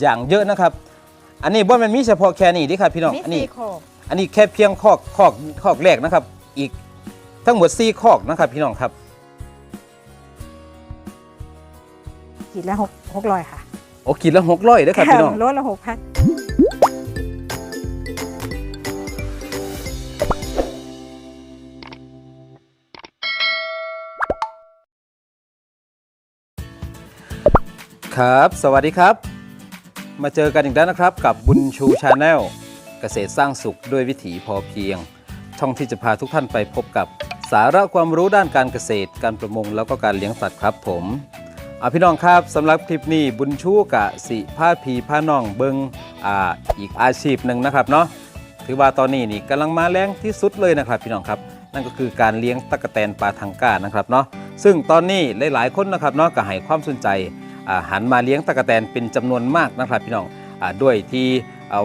อย่างเยอะนะครับ อันนี้บ่แมันมีเฉพาะแค่นี้เดิครับพี่น้องมีอันนี้สี่โคกอันนี้แค่เพียงคอกคอกคอกแรกนะครับ อีกทั้งหมด4คอกนะครับ พี่น้องครับขีดละหกหกร้อยค่ะโอ้กินละ600เด้อครับพี่น้องโลละหกพันครับ สวัสดีครับ มาเจอกันอีกแล้วนะครับกับบุญชูชาแนลเกษตรสร้างสุขด้วยวิถีพอเพียง ช่องที่จะพาทุกท่านไปพบกับสาระความรู้ด้านการเกษตร การประมงแล้วก็การเลี้ยงสัตว์ครับผมอพี่น้องครับสำหรับคลิปนี้บุญชูกะสิผ้าพีผ้าน้องเบิงอ่าอีกอาชีพหนึ่งนะครับเนาะถือว่าตอนนี้นี่กำลังมาแรงที่สุดเลยนะครับ พี่น้องครับ นั่นก็คือการเลี้ยงตะกแตนปลาทังก้านะครับเนาะซึ่งตอนนี้หลายๆคนนะครับเนาะก็ให้ความสนใจ หันมาเลี้ยงตะกแตนเป็นจำนวนมากนะครับพี่น้องอด้วยที่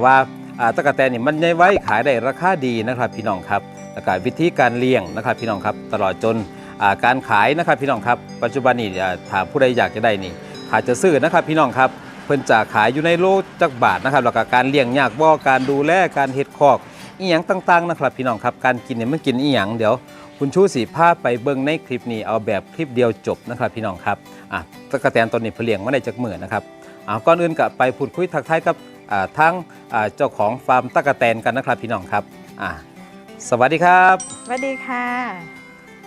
ว่าอ่าตะกแตนนี่มันใหญ่ไว้ขายได้ราคาดีนะครับพี่น้องครับแล้วก็วิธีการเลี้ยงนะครับพี่น้องครับตลอดจนาการขายนะครับพี่น้องครับปัจจุบันนี้อ่าถ้าผู้ใดอยากจะได้นี่ถ้าจะซื้อนะครับพี่น้องครับเพิ่นจะขายอยู่ในโลจักบาทนะครับแล้วก็การเลี้ยงยากบ่การดูแลการเฮ็ดคอกอีหยังต่างๆนะครับพี่น้องครับการกินเนี่ยมันกินอีหยังเดี๋ยว คุณชูสีผ้าไปเบิ่งในคลิปนี้เอาแบบคลิปเดียวจบนะครับพี่น้องครับอะตะกะแตนตัวนี้เพนเลียงมาได้จากหมื่นนะครับอ่าก่อนอื่นก็ไปพูดคุยทักทายกับอ่าทั้งอ่าเจ้าของฟาร์มตะกะแตนกันนะครับพี่น้องครับอ่าสวัสดีครับสวัสดีค่ะ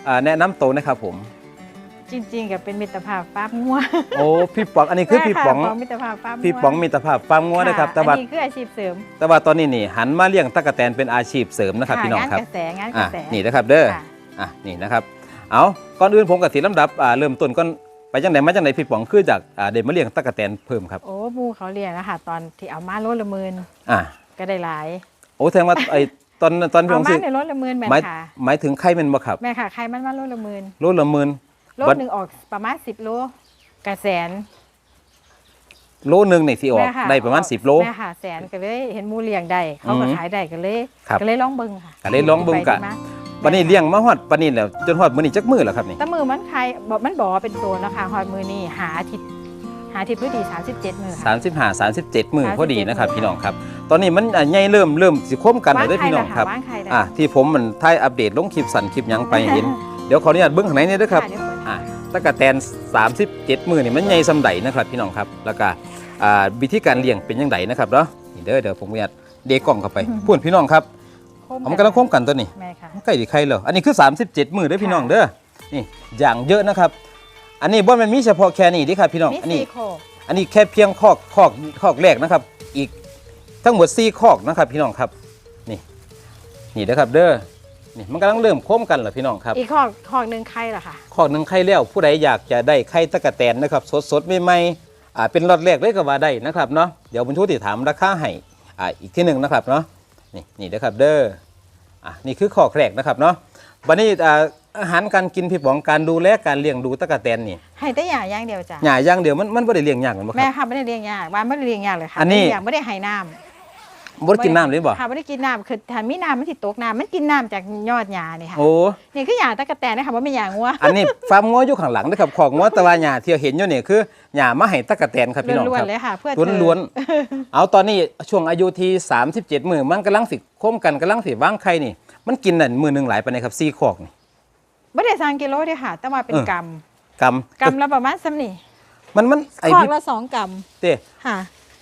อ่าแนะนำตัวนะครับผม จริงๆกับเป็นมิตรภาพฟาร์มงัวโอ้พี่ป๋องอันนี้คือพี่ป๋องใช่ค่ะมิตรภาพฟาร์มงัวพี่ป๋องมีตรภาพฟาร์มงัวนะครับแต่ว่าอันนี้คืออาชีพเสริมแต่ว่าตอนนี้นี่หันมาเลี้ยงตะกะแตนเป็นอาชีพเสริมนะครับพี่น้องครับ งานกระแสงานกอะระแส นี่นะครับเด้อค่ะ อะนี่นะครับเอาก่อนอื่นผมกับสีลำดับอ่าเริ่มต้นก่อนไปจังไหนมาจังไหนพี่ป๋องคือจากอ่าเดนมาเลี้ยงตะกะแตนเพิ่มครับโอ้หมูเขาเรียนนะคะตอนที่เอามาโลละหมื่นอ่าก็ได้หลาย โอ้แสดงว่าไอ้ตอนตอนพี่เอาผมมาซื้อในโลละหมื่นแม่นหมายค่ะหมายถึงไข่เป็นบ่ครับแม่ค่ะใครมันมาโลละหมื่นโลละหมื่นโลบัดหนึ่งออกประมาณสิบโลกระแสนโลหนึงนี่สิออกแม่ค่ได้ประมาณ 10 โล แม่ค่ะแสนก็เลยเห็นหมูเลี้ยงได้เขาก็อืมขายได้ก็เลยครับ ก็เลยลองเบิ่งค่ะก็เลยลองเบิ่งกะ ไปที่มา วันนี้เลี้ยงมาฮอดปานนี้แล้วจนฮอดมื้อนี้จักมื้อแล้วครับนี่ แต่มือมันใครบอกมันบอกว่าเป็นตัวนะคะหอยมือนี่หาอาทิตย์หาอาทิตย์พอดี 37 มือค่ะ 35 37 มื้อ37พอดีนะครับมื้อพี่น้องครับ ตอนนี้มันอะใหญ่เริ่มเริ่มสิคมกันแล้วเด้อพี่น้องครับ ว่างใครล่ะอะที่ผมมันถ่ายอัปเดตลงคลิปสั่นคลิปหยังไปเห็น เดี๋ยวขออนุญาตเบิ่งข้างในนี่เด้อครับะเดี๋ยวเปิดอะตะกะแตน 37 มือนี่มันใหญ่ซำใดนะครับพี่น้องครับ แล้วก็อ่าวิธีการเลี้ยงเป็นจังไดนะครับเนาะนี่เด้อเดี๋ยวผมขออนุญาตเดกล้องเข้าไปพูดพี่น้องครับค มเอามันกำลังคมกันตัวนี้แม่ค่ะใกล้ดีใครเหรออันนี้คือ 37 มือเด้อพี่น้องค่ะเด้อนี่อย่างเยอะนะครับ อันนี้บ่แมันมีเฉพาะแค่นี้เดิครับพี่น้องมีอันนี้ สี่โคกอันนี้แค่เพียงคอกคอกคอกแรกนะครับ อีกทั้งหมด4คอกนะครับ พี่น้องครับ นี่ นี่เด้อครับ เด้อนี่มันกำลังเริ่มคมกันเหรอพี่น้องครับ อีกคอกคอกหนึ่งใครล่ะค่ะคอกหนึ่งไข่แล้วผู้ใดอยากจะได้ไข่ตะกะแตนนะครับสดสดๆใหม่ๆอ่าเป็นรอดแรกเลยก็ว่าได้นะครับเนาะเดี๋ยวผมชูติถามราคาให้อ่าอีกที่หนึ่งนะครับเนาะ นี่นี่เด้อครับเด้ออะนี่คือคอกแรกนะครับเนาะวันนี้อ่าอาหารการกินพี่ป๋องการดูแลการเลี้ยงดูตะกะแตนนี่ให้แต่หยาอย่างเดียวจ้ะหย่าอย่างเดียวมันมันไม่ได้เลี้ยงยากเหมือนบ่คแม่รับค่ะไม่ได้เลี้ยงยากบ้านไม่ได้เลี้ยงยากเลยค่ะอันนี้ ไม่ได้ยากไม่ได้ให้น้ำ บ่ได้กินน้ำเลยบ่ ค่ะไม่ได้กินน้ำคือถ้ามีน้ำมันติดตกน้ำมันกินน้ำจากยอดหญ้านี่ค่ะโอ้ นี่คือหญ้าตะกะแตนนะคะว่าไม่หญ้างัวอันนี้ฟาร์มงัวอยู่ข้างหลังนะครับคอกงัวแตะวันหย่าที่เห็นอยู่นี่คือหย่ามาให้ตะกะแตนครับพี่น้องล้วนครับๆเลยค่ะ เพื่อล้วนล้วนๆ เอาตอนนี้ช่วงอายุที่ 37 มือมันกำลังสิคมกันกำลังสิว่างไข่นี่ มันกินนั่นมือหนึ่งหลายไปานใดครับซี่คอกนี่ไม่ได้สั่งกิโลเดียวค่ะ แต่ว่าเป็นเออ กรัมกกรัมละประมาณซ้ำนี่ำมันมันไอคอกพี่ละสองกรัมเต้ค่ะ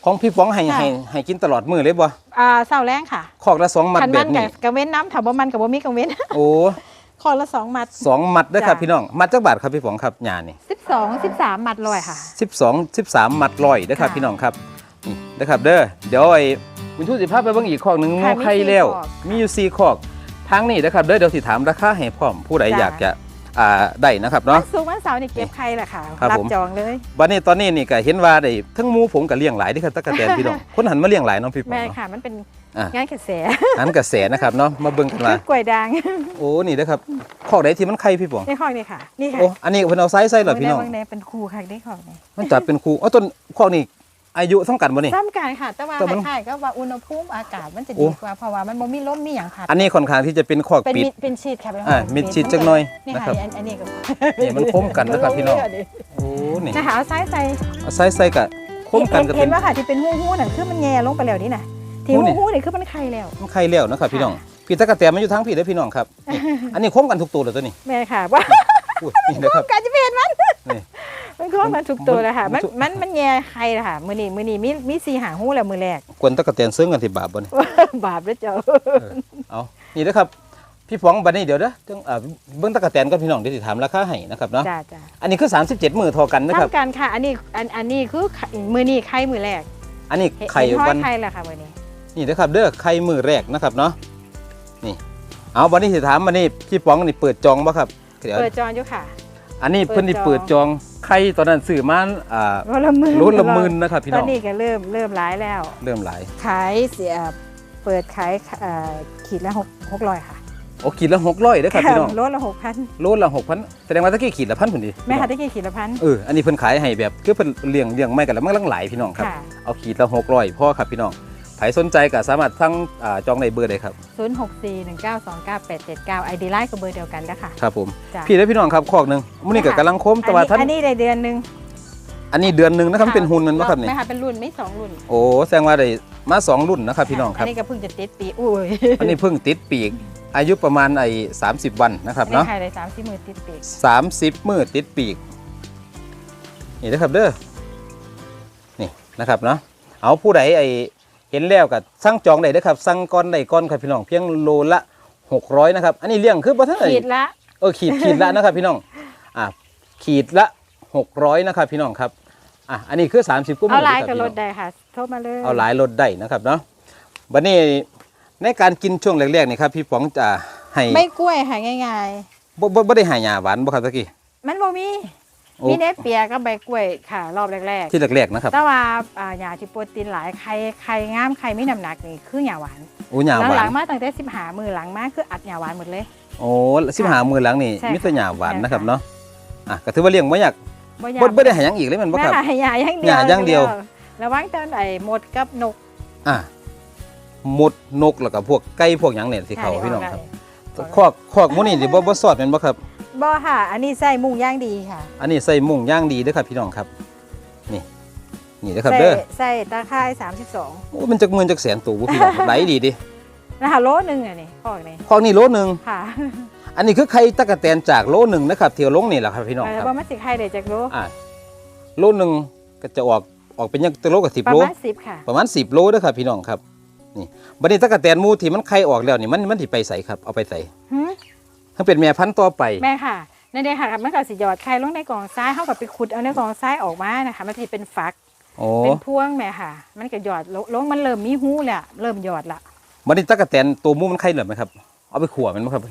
ของพี่ฟ้องให้ค่ะ ให้ให้กินตลอดมือเลยบ่อ่าเสาแรงค่ะคอกละสองมัดคันแบมับนนี้กับกระเว้นน้ำถ้าบ่มันกับบ่มีกระเว้น โอ้คอละสองมัด สองมัดเด้อครับจ้ะ พี่น้องมัดจักบาทครับพี่ฟ้องครับหย่านี่ สิบสองสิบสามมัดลอยค่ะ 12 13มัดร้อยเด้อครับค่ะ พี่น้องครับนี่เด้อครับเด้อเดี๋ยวไอ้คุณทูตสิพาไปเบิ่งอีกคอกหนึงค่ะงูไข่มีสี่แล้วคอกมีอยู่สี่คอกทางนี้เด้อครับเด้อเดี๋ยวสิถามราคาให้พร้อมผู้ใดจ้ะ อยากจะ อ่าได้นะครับวัเนาะนศุกร์วันเสาร์นี่เก็บไข่แหละค่ะครับรับผม จองเลยวันนี้ตอนนี้นี่ก็เห็นว่าได้ทั้งหมูผมกับเลี้ยงหลายเด้อครับตะกะแตนพี่น้อง คนหันมาเลี้ยงหลายเน้องพี่ป๋องแม่เนาะ ค่ะมันเป็นอะ งานกระแสหันกระแสนะครับเนาะมาเบิ่งกันคืว่า อกล้วยด่างโอ้นี่เด้อครับคอกใดที่มันไข่พี่ป๋องนี่ข้อนี่ค่ะ นี่ค่ะโอ้อันนี้เพิ่นเอาไซส์ใส่เหรอพี่น้องบางแดเป็นครูค่ะได้ข้อนี่มันจะเป็นครูอ๋อต้นคอกนี่ อายุสำคัญบ่นี่ ซ้ำกันค่ะ แต่ว่าแต่มันคล้ายๆก็ว่าอุณหภูมิอากาศมันจะโอ้ดีกว่าเพราะว่ามันบ่มีลมมีหยังพัดอันนี้ค่อนข้างที่จะเป็นคอกเป็นปิด มิดเป็นชีดค่ะเป็นอ่ามิดชิดจักหน่อยนี่นะคค่ะรับอันอันนี้ก็นี่มันคมกันนะครับพี่น้อง โอ้นี่นะคะเอาไซส์ใส่เอาไซส์ใส่กับคมกันก็เห็เป็นน ว่าค่ะที่เป็นหู้หู้น่ะคือมันแง่ลงไปแล้วนี่น่ะที่หู้หู้นี่ หู้นี่คือมันไข่แล้ว มันไข่แล้วนะครับพี่น้องค่ะพี่ตะกะแตนมันอยู่ทั้งพี่เด้อพี่น้องครับนี่อันนี้คมกันทุกตัวเลยตัวนี้แม่ค่ะว่าอุ้ยนี่นะครับ การจะเป็นมันนี่ มันคล้องกันทุกตัวเลยค่ะ มัมันนมันมันแง่ไข่เลยค่ะ มือนี้มือนี้มีมีสีหางหู้แล้วมือแรกกวนตะกะแตนเสื้อกันที่บาปบ่นี่บาปแล้วเจ้าเอานี่นะครับ พี่ป๋องบัดนี้เดี๋ยวเด้อจังอ่าเบิ่งตะกะแตนกับพี่น้องเดี๋ยวสิถามราคาให้นะครับเนาะจ้าจ้าอันนี้คือ 37มือเทอกันนะครับทำกันค่ะ อันนี้อันอันนี้คือไข่มือนี้ไข่มือแรก อันนี้เห็นไข่เห็นทอวัดนไข่แหละค่ะมือนี้นี่นะครับเด้อไข่มือแรกนะครับเนาะนี่ เอาบัดนี้สิถามบัดนี้พี่ป๋องนี่เปิดจองบ่ครับเดี๋ยวเปิดจองอยู่ค่ะ อันนี้เปิดเพิ่นนี่จองเปิดจอง ไข่ตอนนั้นซื้อมาอ่าโลละหมื่นโลละหมื่นนะครับพี่ตน้ออนงนี้ก็เริ่มเริ่มร้ายแล้ว เริ่มหลายขายเสียเปิดขายเอ่อขีดละหกหกร้อยค่ะโอ้ขีดละ600เด้อครับพี่น้องโลละหกพันโลละ6,000แสดงว่าตะกี้ขีดละพันพุ่นดิแม่ค่ะตะกี้ขีดละพัน เอออันนี้เพิ่นขายให้แบบคือเพิ่นเลี้ยงเลี้ยงไม่กันแล้วมันกำลังหลายพี่น้องครับ ค่ะ เอาขีดละ600พอครับพี่น้อง ใครสนใจก็สามารถสั่งอ่าจองในเบอร์ได้ครับศูนย์หกสี่หนึ่งเก้าสองเก้าแปดเจ็ดเก้าไอดีไลน์ก็เบอร์เดียวกันแล้วค่ะ ครับผม จ้ะ พี่และพี่น้องครับคอกหนึงมื้อนี้ก็ค่ะกำลังโคมแต่ว่าท่านอันนี้ได้เดือนหนึ่งอันนี้เดือนหนึงนะครับมันเป็นหุ่นนั่นบ่ครับนี่ไม่ค่ะเป็นรุ่นไม่สองรุ่นโอ้แสดงว่าได้มาสองรุ่นนะครับพี่น้องคอัรับ นนี้ก็เพิ่งจะติดปีอุ้ยอันนี้เพิ่งติดปีก อายุประมาณไอ้30 วันนะครับอันนี้เนาะขายได้สามสิบมือติดปีก30 มื้อติดปีก นี่นะครับเด้อนี่นะครับเนาะเอาผู้ใดไอ้ เห็นแล้วก็สั่งจองได้เด้อครับสั่งก่อนได้ก่อนครับพี่น้องเพียงโลละ600นะครับอันนี้เลี้ยงคือบ่ทันได้ขีดละเออขีดขีดละนะครับพี่น้องอะขีดละ600นะครับพี่น้องครับอะอันนี้คือ30กุ้มเอาลายคกัรับบรพี่น้ถองได้ค่ะโทรมาเลยเอาหลายรถได้นะครับเนาะบัดนี้ในการกินช่วงแรกๆนี่ครับพี่ป๋องจะให้ไม่กล้วยค่ะง่ายบ่บ่บ่ได้ใหายาหวานบ่ครับตะกี้ๆมันบ่มี โอ้มีเนปเปียกับใบกล้วยค่ะ รอบแรกที่แรกๆนะครับ ๆ แต่ว่าอ่าหญ้าที่โปรตีนหลายไข่ไข่งามไข่มีน้ำหนักนี่คือหญ้าหวาน โอ้หยาหวาหลันงๆมาตั้งแต่สิบหามือหลังมาคืออัดหญ้าหวานหมดเลย โอ้สิบหามือหลังนี่ใช่ค่ะมีแต่หยาหวานใช่ค่ะนะครับเนาะอะก็ถือว่าเลี้ยงบ่ยากบ่หบ่ญ้าบ่ได้ใหาหยังอีกเลยแมันบ่แม่ครับค่ะให้หญ้าอย่างเดีหญ้าอย่างเดียว ระวังตอนไอ้หมดกับนกอะหมดนกแล้วก็พวกไก่พวกหยังเนี่ยสิเขาพี่น้องครับได้คอกคอกหมื้นี้สิบ่บ่สอดแม่นบ่ครับ บ่ค่ะ อันนี้ใส่มุงย่างดีค่ะอันนี้ใส่มุ้งย่างดีเด้อครับพี่น้องครับ นี่นี่เด้อครับใส่เด้อใส่ตาข่าย32โอ้มันจักหมื่นจักแสนตัวบ่พี่น้องไหลดีดินะคะโลนึงอะนี่พอกนี่คอกนี่โลหนึงค่ะ อันนี้คือไข่ตะกะแตนจากโลหนึ่งนะครับเที่ยวลงนี่แหละครับพี่น้องเออครับบ่มาสิไข่ได้จากโลอ่าโลหนึ่งก็จะออกออกเป็นยังตัวโลกับสิบประโลมาณ10ค่ะประมาณสิบโลเด้อครับพี่น้องครับนี่บัดนี้ตะกะแตนหมูที่มันไข่ออกแล้วนี่มันมันสิไปใส่ครับเอาไปใส่ หึถ้าเป็นแม่พันธุ์ต่อไป แม่ค่ะนั่นเองค่ะมันก็สิหยอดไข่ลงในกล่องทรายเฮาก็ไปขุดเอาในกล่องทรายออกมานะคะ มันสิเป็นฝัก โอ้เป็นพวงแม่ค่ะ มันก็หยอดลงลงมันเริ่มมีหูแล้วเริ่มหยอดละบัดนี้ตะกะแตนตัวหมูมันไข่เหลือไหมครับ เอาไปขั่วมันไหมครับ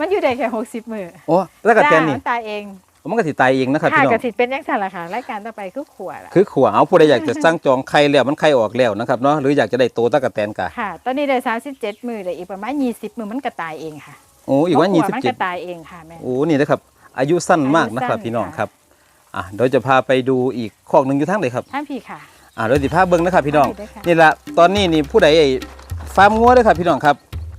มันอยู่ได้แค่60มื้อโอ้ตะกะแตนนี่จ้ามัตายเองมันก็สิตายเองนะครับค่ะพี่น้องก็สิเป็นจังซั่นล่ะค่ะรายการต่อไปคือขัวล่ะคือขั่วเอาผู้ใดอยากจะสร้างจองไข่แล้วมันไข่ออกแล้วนะครับเนาะหรืออยากจะได้ตัวตะกะแตนกะค่ะ ตอนนี้ได้37มื้อได้อีกประมาณ20มื้อมันก็ตายเองค่ะ โอ้อีกว่าเพยี่ระสิบมันเจ็ก็ดตายเองค่ะแม่โอ้นี่นะครับ อายุสั้นมากนะครับอายุสั้นพี่น้องค่ะครับอะเดี๋ยวจะพาไปดูอีกคอกหนึ่งอยู่ทั้งเลยครับท่านพี่ค่ะอ่าเดี๋ยวสิพาเบิ้งนะครับพี่น้องได้ค่ะนี่ละตอนนี้นี่ผู้ใดไอ้ฟาร์มงัวเด้อครับพี่น้องครับ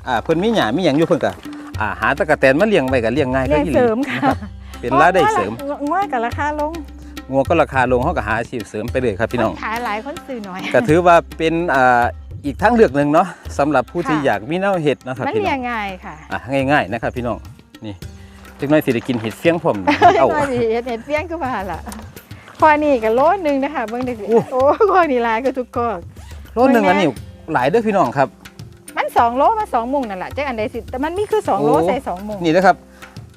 อ่าเพิ่นมีหยามีหยังอยู่เพิ่นก็อ่าหาตะกะแตนมาเลี้ยงไว้ก็เลี้ยงง่ายเรียนอีหเสลีริมค่ะนะครับเป็นรายได้เสริมง่ายกับราคาลงงัวก็ราคาลงเฮาก็หาอาชีพเสริมไปเลยครับพี่น้องคนขายหลายคนซื้อน้อยก็ถือว่าเป็นอ่า อีกทางเลือกหนึ่งเนาะสำหรับผู้ที่ค่ะ อยากมีแนวเห็ดนะครับมันพี่เรีน้ยองงง่ายค่ะอะง่ายๆนะครับพี่น้องนี่จักหน้อยสิได้กินเห็ดเฟี้ยงพร้อมเอาน้อยสิเฮ็ดเห็ดเปี้ยงก็มาละพอนี่ก็โลนึงนะคะเบิ่งได้สิโอ้ โอ้พอนี่หลายก็ทุกกอก โลหนึงอันนี้หลายเด้อพี่น้องครับ มันสองโลมาสองมุงนั่นแหละจักอันใดสิแต่มันมีคือสองโลโอ้ ใส่สองมุงนี่นะครับ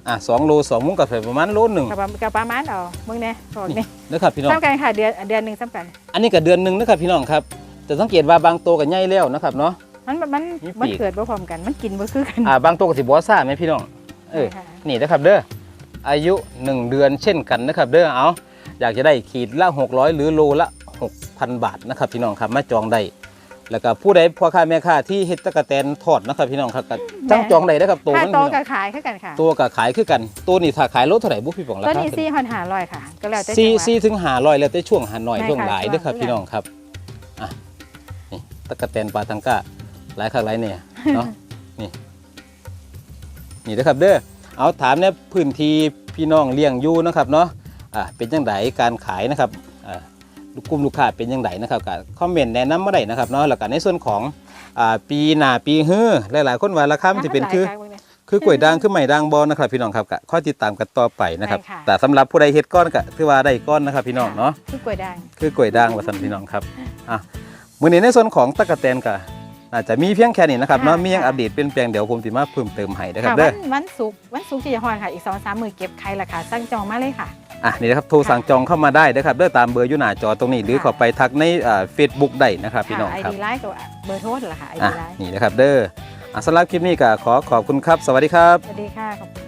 อะสองโลสองมุ้งกับใส่ประมาณโลหนึ่งกับกับประมาณเอาเบิ่งแน่บอกนี่นะครับพี่น้อง ซ้ำกันค่ะเดือนเดือนหนึงซ้ำกัน อันนี้ก็เดือนหนึ่งนะครับพี่น้องครับ แต่สังเกตว่าบางตัวก็ใหญ่แล้วนะครับเนาะ มันมันมีปีก มันเกิดบ่พร้อมกัน มันกินบ่คือกัน อ่าบางตัวก็สิบอซ่าไหมพี่น้องเออใช่ค่ะ นี่นะครับเด้ออายุ 1 เดือนเช่นกันนะครับเด้อเอาอยากจะได้ขีดละ 600 หรือโลละ 6,000 บาทนะครับพี่น้องครับมาจองได้แล้วก็ผู้ใดพ่อค้าแม่ค้าที่เฮ็ดตะกะแตนทอดนะครับพี่น้องครับก็จังจองได้นะครับตัวค่ามันโตพี่น้กัอบงขายคือกันค่ะ ตัวก็ขายคือกันตัวนี้ถ้าขายโลเท่าไหร่บุพี่ป๋องราตัวคานี้สี่พันห้าร้อยค่ะ ก็แล้วแต่สี่จังหวะสี่ถึงห้าร้อยแล้วแต่ช่วงหาหน่อยใช่ช่วงค่ะหลายช่วงเด้อครับเวลาพี่น้องครับอะนี่ ตะกะแตนปลาทังก้าหลายครั้งหลายเนี่ยเนาะนี่นี่นะครับเด้อเอาถามเนี่ยพื้นที่พี่น้องเลี้ยงอยู่นะครับเนาะอะเป็นจังไดการขายนะครับอ่าลูกกลุ่มลูกค้าเป็นยังไงนะครับก็คอมเมนต์แนะนำมาได้นะครับเนาะแล้วก็ในส่วนของอ่าปีหน้าปีฮื้อหลายๆ คนว่าราคามันจะเป็นคือ คือกล้วยด่างคือไหมด่างบอนะครับพี่น้องครับก็ข้อติดตามกันต่อไปนะครับ ใช่ค่ะ แต่สำหรับผู้ใดเฮ็ดก้อนก็ถือว่าได้ก้อนนะครับพี่น้องเนาะ คือกล้วยด่าง คือกล้วยด่างว่าซั่นพี่น้องครับ อะ มื้อนี้ในส่วนของตะกะแตนก็อาจจะมีเพียงแค่นี้นะครับเนาะมีหยังอัปเดตเปลี่ยนแปลงเดี๋ยวผมสิมาเพิ่มเติมให้นะครับค่ะเด้วัอนวันศุกร์วันศุกร์ที่จะฮอนค่ะอีกสองสามมือเก็บไข่ละค่ะสั่งจองมาเลยค่ะอะนี่นะครับโทรสั่งจองเข้ามาได้นะครับเด้อตามเบอร์อยู่หน้าจอตรงนี้หรือค่ะเข้าไปทักในอ่า Facebook ได้นะครับพี่น้องไอครับดีไลน์กับเบอร์โทรละค่ะไออะดีไลน์นี่นะครับเด้ออะสำหรับคลิปนี้ก็ขอขอบคุณครับ สวัสดีครับ สวัสดีค่ะขอบคุณ